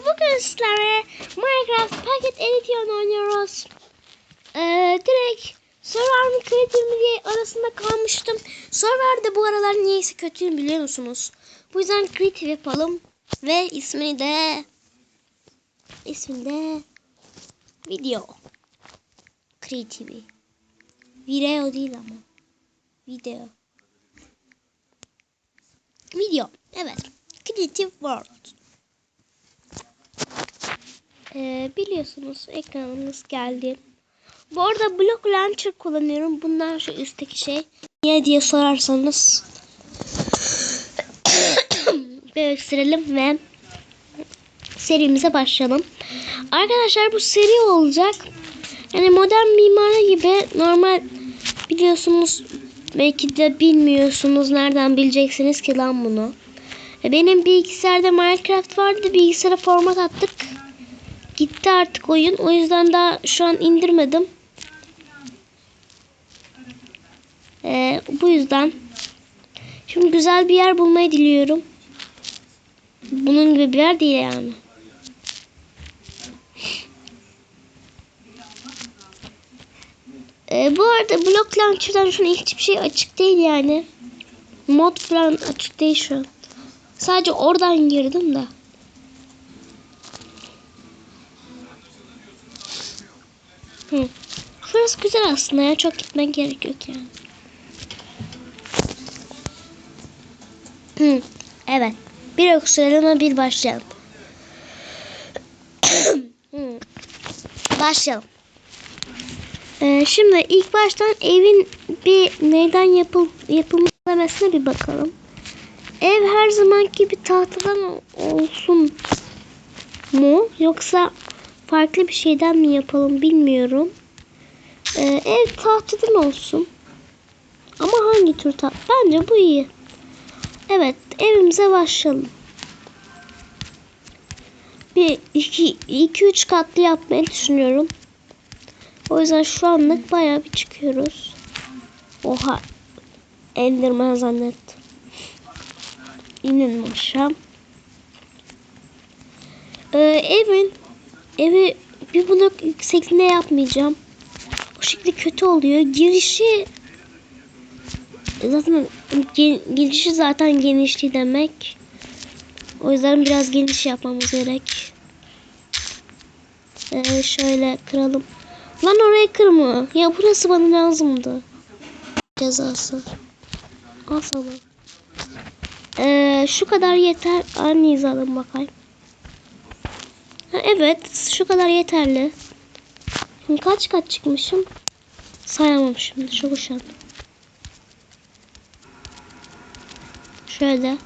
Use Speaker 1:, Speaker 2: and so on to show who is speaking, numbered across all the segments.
Speaker 1: bugün sizlere Minecraft Paket Edition oynuyoruz. Ee, direkt Server mi Creative mi diye arasında kalmıştım. Server de bu aralar niyeyse kötüyüm biliyor musunuz? Bu yüzden Creative yapalım. Ve ismini de ismini de Video Creative. Video değil ama. Video. Video. Evet. Creative World. Ee, biliyorsunuz ekranımız geldi. Bu arada Block Launcher kullanıyorum. Bundan şu üstteki şey. Niye diye sorarsanız. bir öksürelim ve serimize başlayalım. Arkadaşlar bu seri olacak. Yani modern mimari gibi normal biliyorsunuz belki de bilmiyorsunuz nereden bileceksiniz ki lan bunu. Benim bilgisayarda Minecraft vardı. Bilgisayara format attık. Gitti artık oyun. O yüzden daha şu an indirmedim. Ee, bu yüzden. Şimdi güzel bir yer bulmayı diliyorum. Bunun gibi bir yer değil yani. Ee, bu arada Block Launcher'dan şu an hiçbir şey açık değil yani. Mod falan açık değil şu an. Sadece oradan girdim de. Hı. Şurası güzel aslında ya. Çok gitmen gerek yok yani. Hı. Evet. Bir öksürelim bir başlayalım. Başlayalım. Ee, şimdi ilk baştan evin bir neyden yapıl yapılmasına bir bakalım. Ev her zamanki gibi tahtadan olsun mu yoksa farklı bir şeyden mi yapalım bilmiyorum. Ee, ev tahtadan olsun. Ama hangi tür taht? Bence bu iyi. Evet evimize başlayalım. Bir iki, iki üç katlı yapmayı düşünüyorum. O yüzden şu anlık bayağı bir çıkıyoruz. Oha. Enderman zannettim. İnin aşağı. Ee, evin evi bir blok yüksekliğine yapmayacağım. O şekilde kötü oluyor. Girişi zaten girişi zaten genişliği demek. O yüzden biraz geniş yapmamız gerek. Ee, şöyle kıralım. Lan orayı kırma. Ya burası bana lazımdı. Cezası. Al sana. Ee, şu kadar yeter. Aynı hizalım bakayım. Ha, evet şu kadar yeterli. Şimdi kaç kat çıkmışım? Sayamam şimdi çok uşandım. Şöyle.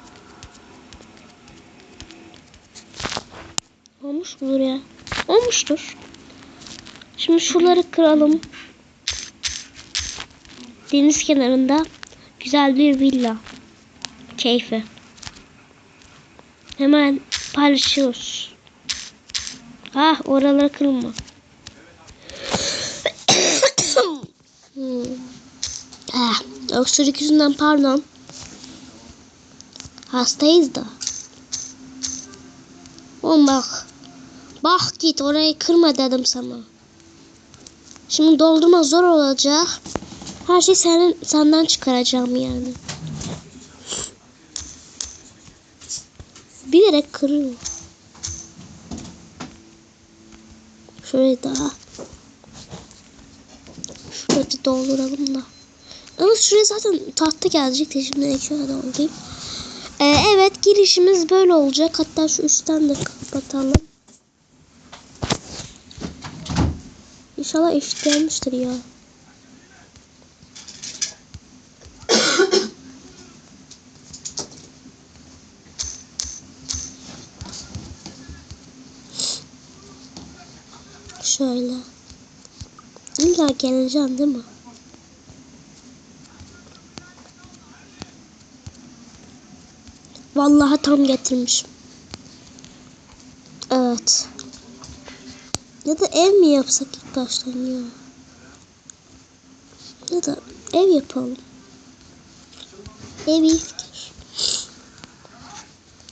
Speaker 1: Olmuş mudur ya? Olmuştur. Şimdi şuraları kıralım. Deniz kenarında güzel bir villa. Keyfi. Hemen paylaşıyoruz. Ah oraları kırma. hmm. Ah, öksürük yüzünden pardon. Hastayız da. Oğlum bak. Bak git orayı kırma dedim sana. Şimdi doldurma zor olacak. Her şey senin senden çıkaracağım yani. Bilerek kırıyor. Şurayı daha. Şurayı dolduralım da. Ama şuraya zaten tahta gelecekti. Şimdi şöyle doldurayım. Ee, evet girişimiz böyle olacak. Hatta şu üstten de kapatalım. İnşallah eşit gelmiştir ya. Şöyle. İlla geleceğim değil mi? Vallahi tam getirmişim. Evet. Ya da ev mi yapsak ilk baştan ya? Ya da ev yapalım. Ev iyi fikir.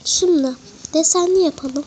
Speaker 1: Şimdi desenli yapalım.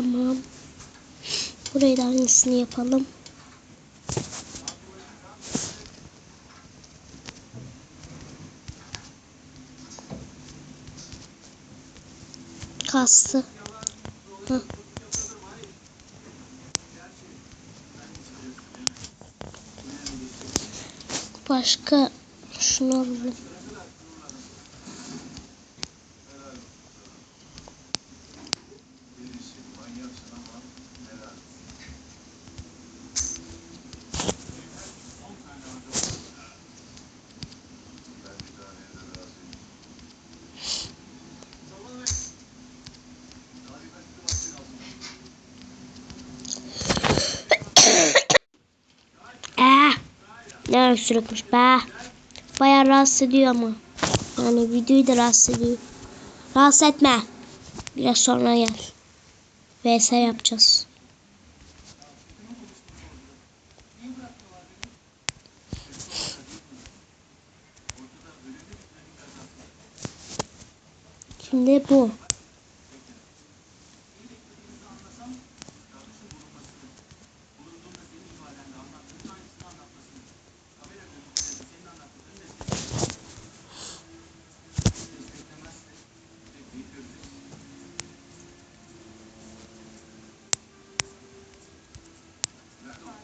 Speaker 1: Tamam. Burayı da aynısını yapalım. Kastı. Hı. Başka şunu alalım. Ee, ne öksürükmüş be. Bayağı rahatsız ediyor ama. Yani videoyu da rahatsız ediyor. Rahatsız etme. Biraz sonra gel. VS yapacağız. Şimdi bu.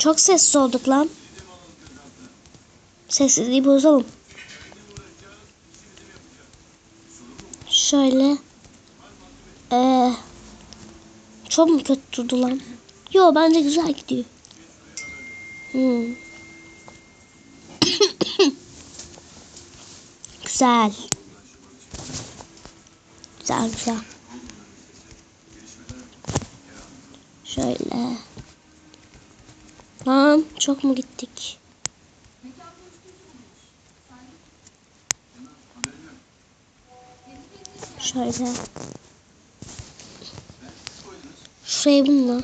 Speaker 1: Çok sessiz olduk lan. Sessizliği bozalım. Şöyle. Ee, çok mu kötü durdu lan? Yo bence güzel gidiyor. Hmm. güzel. Güzel güzel. Şöyle. Lan çok mu gittik? Şöyle. Şurayı bununla.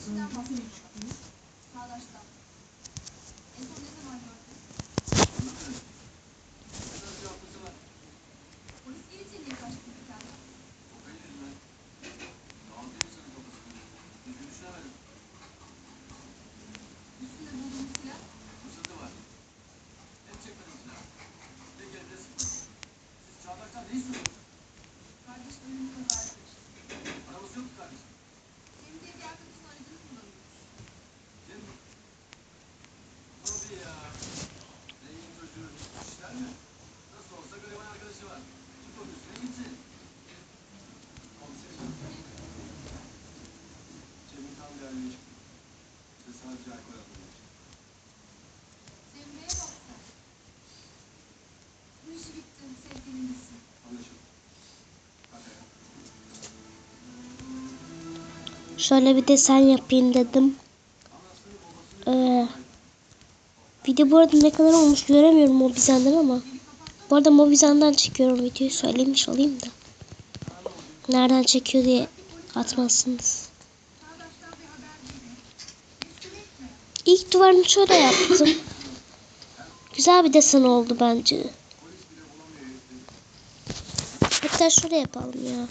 Speaker 2: Eşten bahsediyor. Sağdaştan. En son ne zaman gördün? Polis gelince niye kaçtın bir tane? Üstünde bulduğun silah.
Speaker 3: Ne istiyorsunuz?
Speaker 1: Şöyle bir desen yapayım dedim. Ee, video bu arada ne kadar olmuş göremiyorum Mobizen'den ama. Bu arada Mobizen'den çekiyorum videoyu söylemiş olayım da. Nereden çekiyor diye atmazsınız. İlk duvarını şöyle yaptım. Güzel bir desen oldu bence. Hatta şöyle yapalım ya.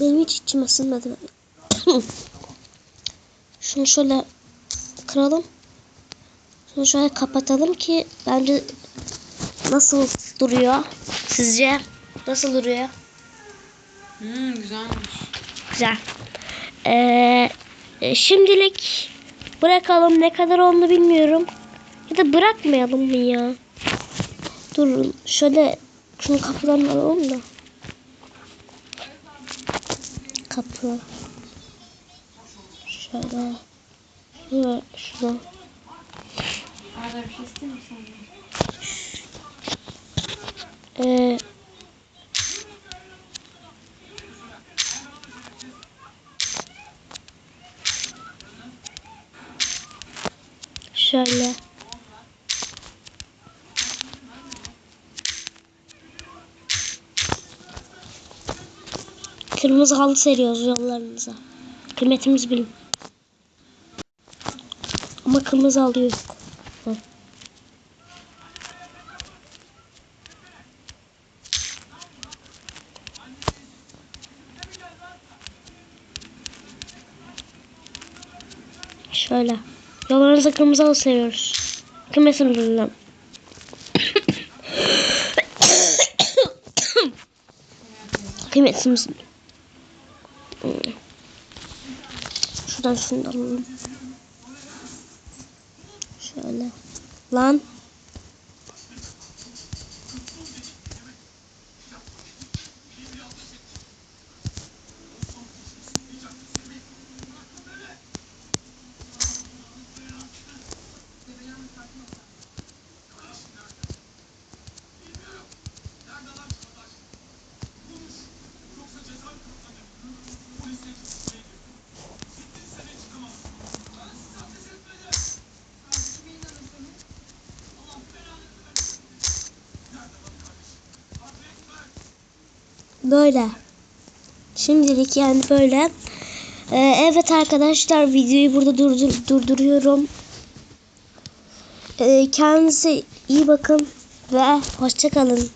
Speaker 1: Benim hiç içim ısınmadı. Şunu şöyle kıralım. Şunu şöyle kapatalım ki bence nasıl duruyor? Sizce nasıl duruyor?
Speaker 4: Hmm, güzelmiş.
Speaker 1: Güzel. Ee, şimdilik bırakalım. Ne kadar olduğunu bilmiyorum. Ya da bırakmayalım mı ya? Durun şöyle şunu kapıdan alalım da. Kapı. Şöyle. Şöyle. Şuna.
Speaker 4: Arada bir şey istemiyor musun?
Speaker 1: Ee, şöyle. Kırmızı halı seriyoruz yollarınıza. Kıymetimizi bilin. Kırmızı halı yok. Hı. Şöyle. Yollarınıza kırmızı. Kıymetimizi bilin. Kıymetimizi bilin. Hmm. Şuradan şunu da alalım. Şöyle. Lan. Böyle. Şimdilik yani böyle. Ee, evet arkadaşlar videoyu burada durdur durduruyorum. Ee, kendinize iyi bakın ve hoşça kalın.